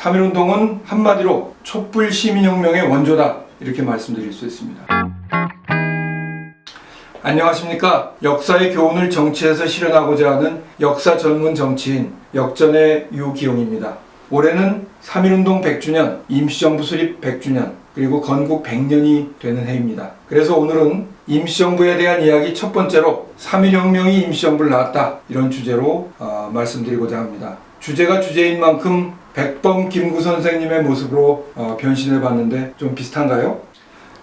3.1운동은 한마디로 촛불 시민혁명의 원조다 이렇게 말씀드릴 수 있습니다. 안녕하십니까. 역사의 교훈을 정치에서 실현하고자 하는 역사 전문 정치인 역전의 유기용입니다. 올해는 3.1운동 100주년, 임시정부 수립 100주년, 그리고 건국 100년이 되는 해입니다. 그래서 오늘은 임시정부에 대한 이야기 첫 번째로 3.1혁명이 임시정부를 낳았다 이런 주제로 어, 말씀드리고자 합니다. 주제가 주제인 만큼 백범 김구 선생님의 모습으로 어, 변신해 봤는데 좀 비슷한가요?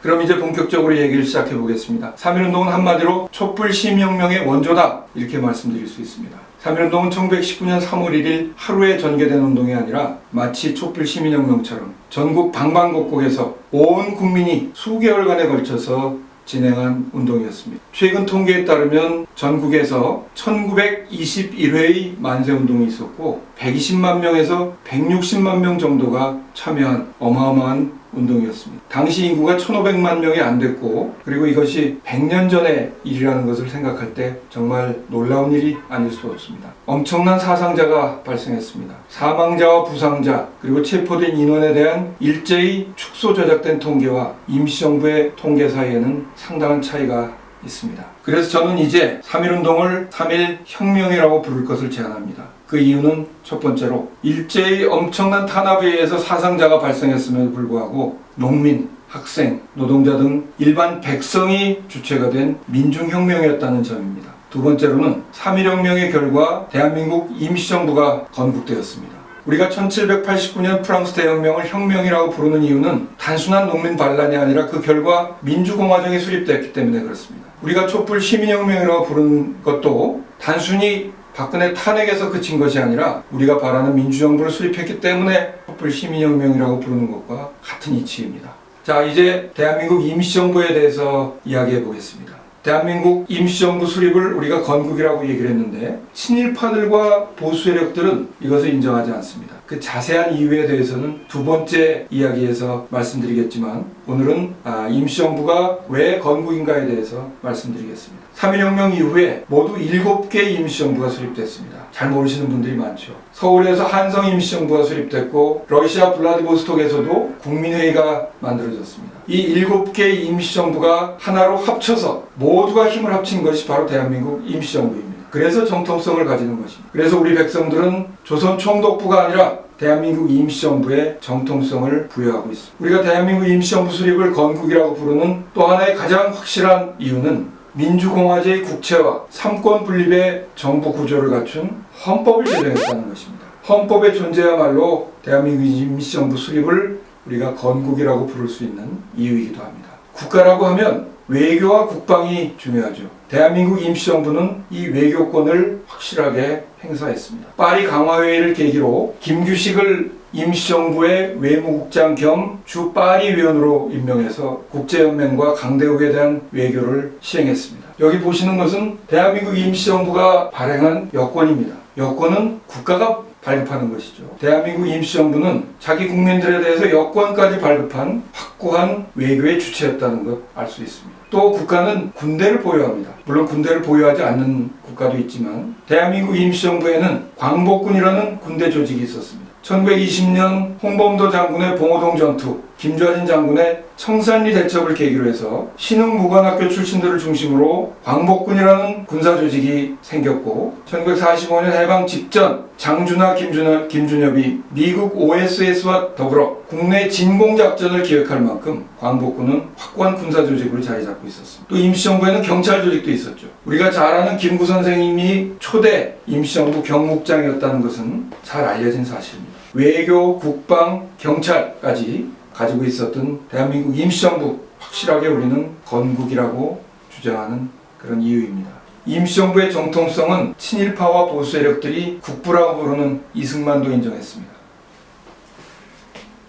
그럼 이제 본격적으로 얘기를 시작해 보겠습니다. 3.1운동은 한마디로 촛불 시민혁명의 원조다 이렇게 말씀드릴 수 있습니다. 3.1운동은 1919년 3월 1일 하루에 전개된 운동이 아니라 마치 촛불 시민혁명처럼 전국 방방곡곡에서 온 국민이 수개월간에 걸쳐서 진행한 운동이었습니다. 최근 통계에 따르면 전국에서 1921회의 만세 운동이 있었고 120만 명에서 160만 명 정도가 참여한 어마어마한 운동이었습니다. 당시 인구가 1,500만 명이 안 됐고 그리고 이것이 100년 전의 일이라는 것을 생각할 때 정말 놀라운 일이 아닐 수 없습니다. 엄청난 사상자가 발생했습니다. 사망자와 부상자 그리고 체포된 인원에 대한 일제히 축소 조작된 통계와 임시정부의 통계 사이에는 상당한 차이가 있습니다. 그래서 저는 이제 3.1운동을 3.1 혁명이라고 부를 것을 제안합니다. 그 이유는 첫 번째로 일제히 엄청난 탄압에 의해서 사상자가 발생했음에도 불구하고 농민, 학생, 노동자 등 일반 백성이 주체가 된 민중혁명이었다는 점입니다. 두 번째로는 3.1혁명의 결과 대한민국 임시정부가 건국되었습니다. 우리가 1789년 프랑스 대혁명을 혁명이라고 부르는 이유는 단순한 농민 반란이 아니라 그 결과 민주공화정이 수립되었기 때문에 그렇습니다. 우리가 촛불 시민혁명이라고 부르는 것도 단순히 박근혜 탄핵에서 그친 것이 아니라 우리가 바라는 민주정부를 수립했기 때문에 촛불 시민혁명이라고 부르는 것과 같은 이치입니다. 자, 이제 대한민국 임시정부에 대해서 이야기해 보겠습니다. 대한민국 임시정부 수립을 우리가 건국이라고 얘기를 했는데 친일파들과 보수 세력들은 이것을 인정하지 않습니다. 그 자세한 이유에 대해서는 두 번째 이야기에서 말씀드리겠지만 오늘은 아, 임시정부가 왜 건국인가에 대해서 말씀드리겠습니다. 3.1혁명 이후에 모두 7개 임시정부가 수립됐습니다. 잘 모르시는 분들이 많죠. 서울에서 한성 임시정부가 수립됐고 러시아 블라디보스톡에서도 국민회의가 만들어졌습니다. 이 7개 임시정부가 하나로 합쳐서 모두가 힘을 합친 것이 바로 대한민국 임시정부입니다. 그래서 정통성을 가지는 것입니다. 그래서 우리 백성들은 조선 총독부가 아니라 대한민국 임시정부의 정통성을 부여하고 있습니다. 우리가 대한민국 임시정부 수립을 건국이라고 부르는 또 하나의 가장 확실한 이유는 민주공화제의 국채와 삼권 분립의 정부 구조를 갖춘 헌법을 제정했다는 것입니다. 헌법의 존재야말로 대한민국 임시정부 수립을 우리가 건국이라고 부를 수 있는 이유이기도 합니다. 국가라고 하면 외교와 국방이 중요하죠. 대한민국 임시정부는 이 외교권을 확실하게 행사했습니다. 파리 강화회의를 계기로 김규식을 임시정부의 외무국장 겸 주 파리 위원으로 임명해서 국제연맹과 강대국에 대한 외교를 시행했습니다. 여기 보시는 것은 대한민국 임시정부가 발행한 여권입니다. 여권은 국가가 발급하는 것이죠. 대한민국 임시정부는 자기 국민들에 대해서 여권까지 발급한 확고한 외교의 주체였다는 것 알 수 있습니다. 또 국가는 군대를 보유합니다. 물론 군대를 보유하지 않는 국가도 있지만 대한민국 임시정부에는 광복군이라는 군대 조직이 있었습니다. 1920년 홍범도 장군의 봉오동 전투, 김좌진 장군의 청산리 대첩을 계기로 해서 신흥무관학교 출신들을 중심으로 광복군이라는 군사 조직이 생겼고 1945년 해방 직전 장준하 김준엽, 김준엽이 미국 OSS와 더불어 국내 진공작전을 기획할 만큼 광복군은 확고한 군사 조직으로 자리 잡고 있었습니다. 또 임시정부에는 경찰 조직도 있었죠. 우리가 잘 아는 김구 선생님이 초대 임시정부 경묵장이었다는 것은 잘 알려진 사실입니다. 외교, 국방, 경찰까지 가지고 있었던 대한민국 임시정부 확실하게 우리는 건국이라고 주장하는 그런 이유입니다. 임시정부의 정통성은 친일파와 보수 세력들이 국부라고 부르는 이승만도 인정했습니다.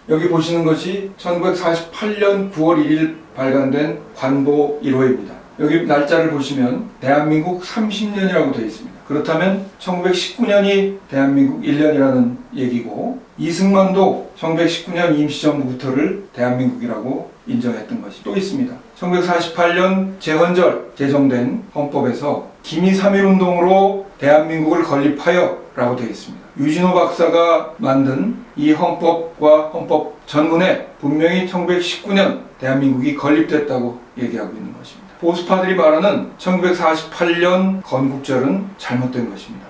여기 보시는 것이 1948년 9월 1일 발간된 관보 1호입니다. 여기 날짜를 보시면 대한민국 30년이라고 되어 있습니다. 그렇다면 1919년이 대한민국 1년이라는 얘기고 이승만도 1919년 임시정부부터를 대한민국이라고 인정했던 것이 또 있습니다. 1948년 재헌절 제정된 헌법에서 기미 3.1운동으로 대한민국을 건립하여 라고 되어 있습니다. 유진호 박사가 만든 이 헌법과 헌법 전문에 분명히 1919년 대한민국이 건립됐다고 얘기하고 있는 것입니다. 보수파들이 말하는 1948년 건국절은 잘못된 것입니다.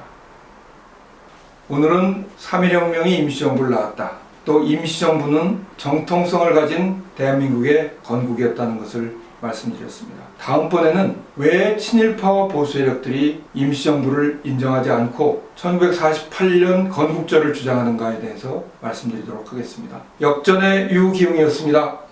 오늘은 3.1혁명이 임시정부를 낳았다. 또 임시정부는 정통성을 가진 대한민국의 건국이었다는 것을 말씀드렸습니다. 다음번에는 왜 친일파와 보수 세력들이 임시정부를 인정하지 않고 1948년 건국절을 주장하는가에 대해서 말씀드리도록 하겠습니다. 역전의 유기웅이었습니다.